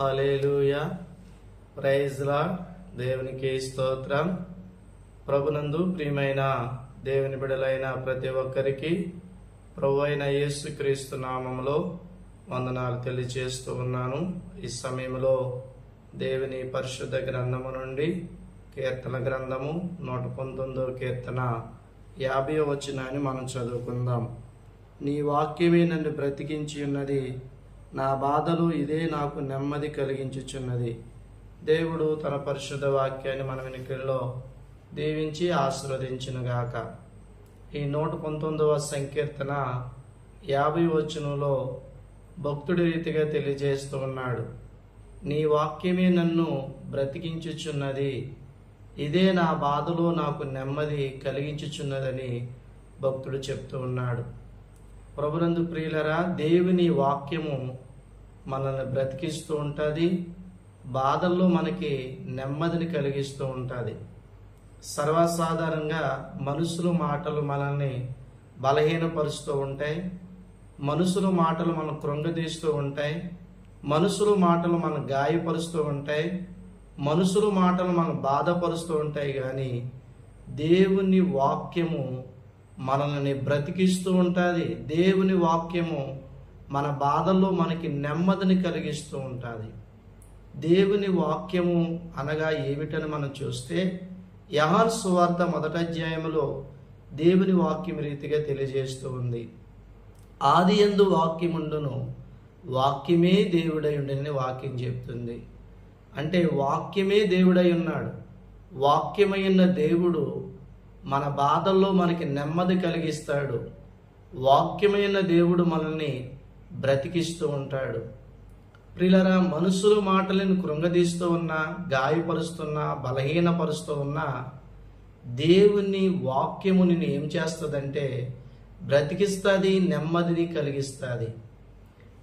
Hallelujah ప్రైజ్లా దేవునికి స్తోత్రం. ప్రభునందు ప్రియమైన దేవుని బిడలైన ప్రతి ఒక్కరికి ప్రభు అయిన యేసుక్రీస్తు నామంలో వందనాలు తెలియజేస్తూ ఉన్నాను. ఈ సమయంలో దేవుని పరిశుద్ధ గ్రంథము నుండి కీర్తన గ్రంథము నూట పంతొమ్మిదో కీర్తన యాభై వచ్చినాన్ని మనం చదువుకుందాం. నీ వాక్యమే నన్ను బ్రతికించి ఉన్నది. నా బాధలు ఇదే నాకు నెమ్మది కలిగించుచున్నది. దేవుడు తన పరిశుద్ధ వాక్యాన్ని మన వెనుకల్లో దీవించి ఆశీర్వదించినగాక. ఈ నూట పంతొమ్మిదవ సంకీర్తన యాభై వచనంలో భక్తుడి రీతిగా తెలియజేస్తూ ఉన్నాడు. నీ వాక్యమే నన్ను బ్రతికించుచున్నది. ఇదే నా బాధలో నాకు నెమ్మది కలిగించుచున్నదని భక్తుడు చెప్తూ ఉన్నాడు. ప్రభునందు ప్రియులరా దేవుని వాక్యము మనల్ని బ్రతికిస్తూ ఉంటుంది బాధల్లో మనకి నెమ్మదిని కలిగిస్తూ ఉంటుంది. సర్వసాధారణంగా మనుషుల మాటలు మనల్ని బలహీనపరుస్తూ ఉంటాయి మనుషుల మాటలు మనం కృంగదీస్తూ ఉంటాయి మనుషుల మాటలు మనం గాయపరుస్తూ ఉంటాయి మనుషుల మాటలు మనం బాధపరుస్తూ ఉంటాయి కానీ దేవుని వాక్యము మనల్ని బ్రతికిస్తూ ఉంటుంది. దేవుని వాక్యము మన బాధల్లో మనకి నెమ్మదిని కలిగిస్తూ ఉంటుంది. దేవుని వాక్యము అనగా ఏమిటని మనం చూస్తే యహాన్ సువార్త మొదటి అధ్యాయంలో దేవుని వాక్యం రీతిగా తెలియజేస్తూ ఉంది. ఆది ఎందు వాక్యముండును వాక్యమే దేవుడై ఉండని వాక్యం చెప్తుంది. అంటే వాక్యమే దేవుడై ఉన్నాడు. వాక్యమైన దేవుడు మన బాధల్లో మనకి నెమ్మది కలిగిస్తాడు. వాక్యమైన దేవుడు మనల్ని బ్రతికిస్తూ ఉంటాడు. ప్రిలరా మనుషులు మాటలను కృంగదీస్తూ ఉన్నా గాయపరుస్తున్నా బలహీనపరుస్తూ ఉన్నా దేవుని వాక్యము నిన్ను ఏం చేస్తుందంటే బ్రతికిస్తుంది నెమ్మదిని కలిగిస్తుంది.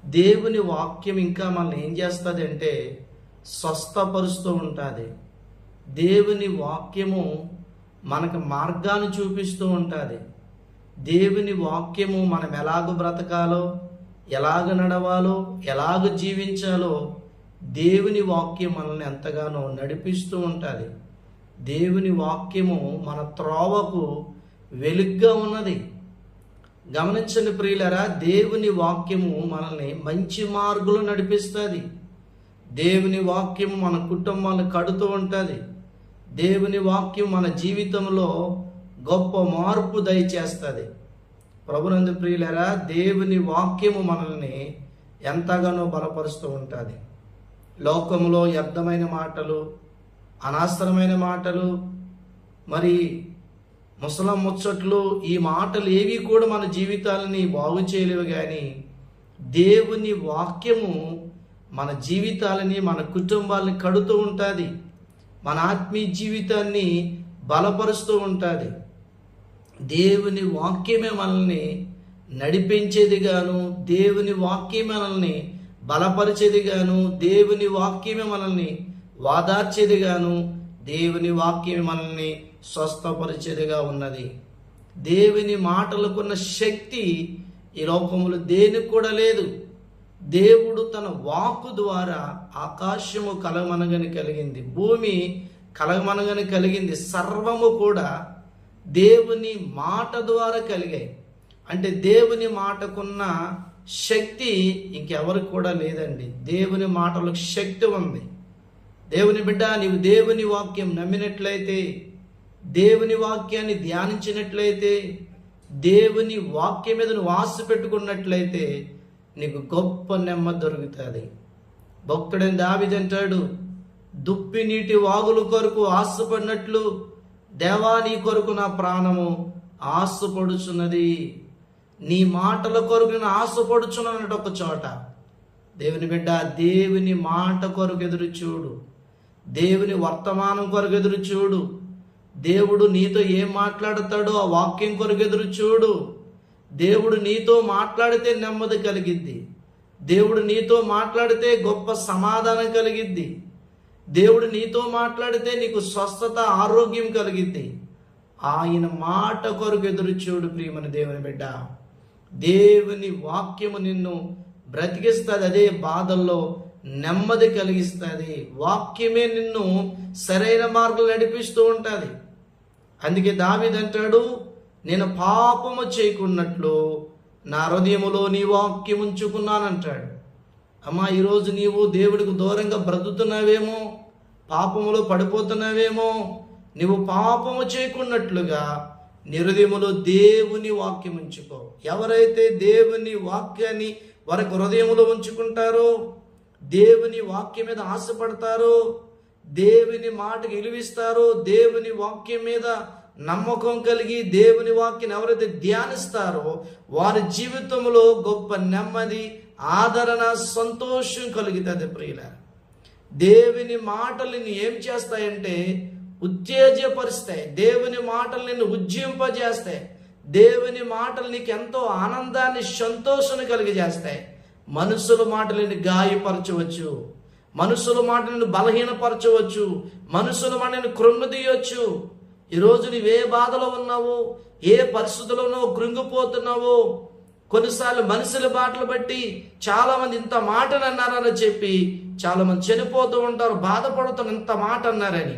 దేవుని వాక్యం ఇంకా మనల్ని ఏం చేస్తుంది అంటే స్వస్థపరుస్తూ ఉంటుంది. దేవుని వాక్యము మనకు మార్గాన్ని చూపిస్తూ ఉంటుంది. దేవుని వాక్యము మనం ఎలాగ బ్రతకాలో ఎలాగ నడవాలో ఎలాగ జీవించాలో దేవుని వాక్యం మనల్ని ఎంతగానో నడిపిస్తూ ఉంటుంది. దేవుని వాక్యము మన త్రోవకు వెలుగ్గా ఉన్నది. గమనించండి ప్రియులరా దేవుని వాక్యము మనల్ని మంచి మార్గులు నడిపిస్తుంది. దేవుని వాక్యము మన కుటుంబాలను కడుతూ ఉంటుంది. దేవుని వాక్యం మన జీవితంలో గొప్ప మార్పు దయచేస్తుంది. ప్రభునందు ప్రియులరా దేవుని వాక్యము మనల్ని ఎంతగానో బలపరుస్తూ ఉంటుంది. లోకంలో వ్యర్థమైన మాటలు అనవసరమైన మాటలు మరి ముసలం ముచ్చట్లు ఈ మాటలు ఏవి కూడా మన జీవితాలని బాగు చేయలేవు కానీ దేవుని వాక్యము మన జీవితాలని మన కుటుంబాలని కడుతూ ఉంటుంది. మన ఆత్మీయ జీవితాన్ని బలపరుస్తూ ఉంటుంది. దేవుని వాక్యమే మనల్ని నడిపించేది గాను దేవుని వాక్యమే మనల్ని బలపరిచేది గాను దేవుని వాక్యమే మనల్ని వాదార్చేది గాను దేవుని వాక్యమే మనల్ని స్వస్థపరిచేదిగా ఉన్నది. దేవుని మాటలకున్న శక్తి ఈ లోకములు దేనికి కూడా లేదు. దేవుడు తన వాక్కు ద్వారా ఆకాశము కలగమనగని కలిగింది భూమి కలగమనగని కలిగింది సర్వము కూడా దేవుని మాట ద్వారా కలిగాయి. అంటే దేవుని మాటకున్న శక్తి ఇంకెవరికి కూడా లేదండి. దేవుని మాటలకు శక్తి ఉంది. దేవుని బిడ్డ నీవు దేవుని వాక్యం నమ్మినట్లయితే దేవుని వాక్యాన్ని ధ్యానించినట్లయితే దేవుని వాక్యం మీద నువ్వు ఆశ పెట్టుకున్నట్లయితే నీకు గొప్ప నెమ్మ దొరుకుతుంది. భక్తుడని దావిదంటాడు దుప్పి నీటి వాగుల కొరకు ఆశపడినట్లు దేవా నీ కొరకు నా ప్రాణము ఆశపడుచున్నది. నీ మాటల కొరకు నేను ఆశపడుచున్నట్టు ఒక చోట. దేవుని బిడ్డ దేవుని మాట కొరకు ఎదురు చూడు. దేవుని వర్తమానం కొరకు ఎదురు చూడు. దేవుడు నీతో ఏం మాట్లాడతాడో ఆ వాక్యం కొరకు ఎదురు చూడు. దేవుడు నీతో మాట్లాడితే నెమ్మది కలిగిద్ది. దేవుడు నీతో మాట్లాడితే గొప్ప సమాధానం కలిగిద్ది. దేవుడు నీతో మాట్లాడితే నీకు స్వస్థత ఆరోగ్యం కలిగిద్ది. ఆయన మాట కొరకు ఎదురు చూడు ప్రియమని దేవుని బిడ్డ. దేవుని వాక్యము నిన్ను బ్రతికిస్తుంది అదే బాధల్లో నెమ్మది కలిగిస్తుంది. వాక్యమే నిన్ను సరైన మార్గం నడిపిస్తూ ఉంటుంది. అందుకే దావిదంటాడు నేను పాపము చేయకున్నట్లు నా హృదయములో నీ వాక్యం ఉంచుకున్నానంటాడు. అమ్మా ఈరోజు నీవు దేవుడికి దూరంగా బ్రతుకుతున్నావేమో పాపములో పడిపోతున్నావేమో నీవు పాపము చేయకున్నట్లుగా నిరుదయములో దేవుని వాక్యం ఉంచుకో. ఎవరైతే దేవుని వాక్యాన్ని వారి హృదయములో ఉంచుకుంటారో దేవుని వాక్యం మీద ఆశపడతారో దేవుని మాటకు విలువిస్తారో దేవుని వాక్యం మీద నమ్మకం కలిగి దేవుని వాక్యం ఎవరైతే ధ్యానిస్తారో వారి జీవితంలో గొప్ప నెమ్మది ఆదరణ సంతోషం కలుగుతుంది ప్రియుల దేవుని మాటలు నిన్ను ఏం చేస్తాయంటే ఉత్తేజపరుస్తాయి. దేవుని మాటలు నిన్ను ఉజ్జింపజేస్తాయి. దేవుని మాటలు నీకు ఎంతో ఆనందాన్ని సంతోషాన్ని కలిగజేస్తాయి. మనుషుల మాటలని గాయపరచవచ్చు. మనుషుల మాటలను బలహీనపరచవచ్చు. మనుషుల మాటలను కృంగదీయవచ్చు ఈరోజు నువ్వే బాధలో ఉన్నావో ఏ పరిస్థితుల్లోనో కృంగిపోతున్నావో. కొన్నిసార్లు మనుషుల బాటలు బట్టి చాలా మంది ఇంత మాటలు అన్నారని చెప్పి చాలా మంది చనిపోతూ ఉంటారు బాధపడుతున్న ఇంత మాట అన్నారని.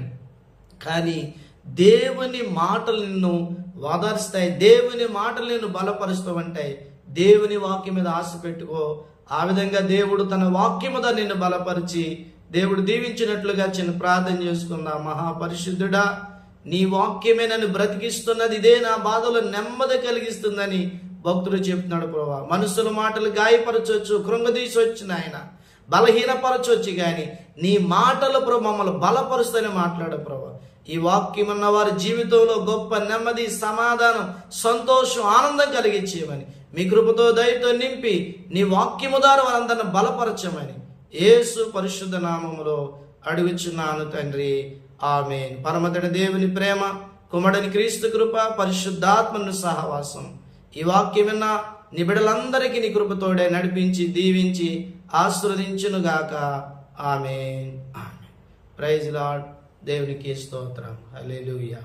కానీ దేవుని మాటలు నిన్ను వాదారుస్తాయి దేవుని మాటలు నిన్ను బలపరుస్తూ ఉంటాయి దేవుని వాక్యం మీద ఆశ పెట్టుకో. ఆ విధంగా దేవుడు తన వాక్యముద నిన్ను బలపరిచి దేవుడు దీవించినట్లుగా చిన్న ప్రార్థన చేసుకుందా. మహాపరిశుద్ధుడా నీ వాక్యమే నన్ను బ్రతికిస్తున్నది ఇదే నా బాధలో నెమ్మది కలిగిస్తుందని భక్తుడు చెప్తున్నాడు ప్రభా. మనుషుల మాటలు గాయపరచవచ్చు కృంగదీసొచ్చు నాయన. బలహీనపరచవచ్చు కానీ నీ మాటలు ప్రభు మమ్మల్ని బలపరుస్తూనే మాట్లాడు ప్రభా. ఈ వాక్యం ఉన్న వారి జీవితంలో గొప్ప నెమ్మది సమాధానం సంతోషం ఆనందం కలిగించేయమని. మీ కృపతో దయతో నింపి నీ వాక్యము ద్వారా వారందరిని బలపరచమని. ఏసు పరిశుద్ధ నామములో అడుగుచున్నాను తండ్రి. ఆమె పరమతడి దేవుని ప్రేమ కుమడని క్రీస్తు కృప పరిశుద్ధాత్మను సహవాసం. ఈ వాక్యం విన్న నీ నీ కృపతోడే నడిపించి దీవించి ఆశీర్వదించునుగాక. ఆమె ఆమె ప్రైజ్ లాడ్ దేవునికి స్తోత్రం. హల్లెలూయా.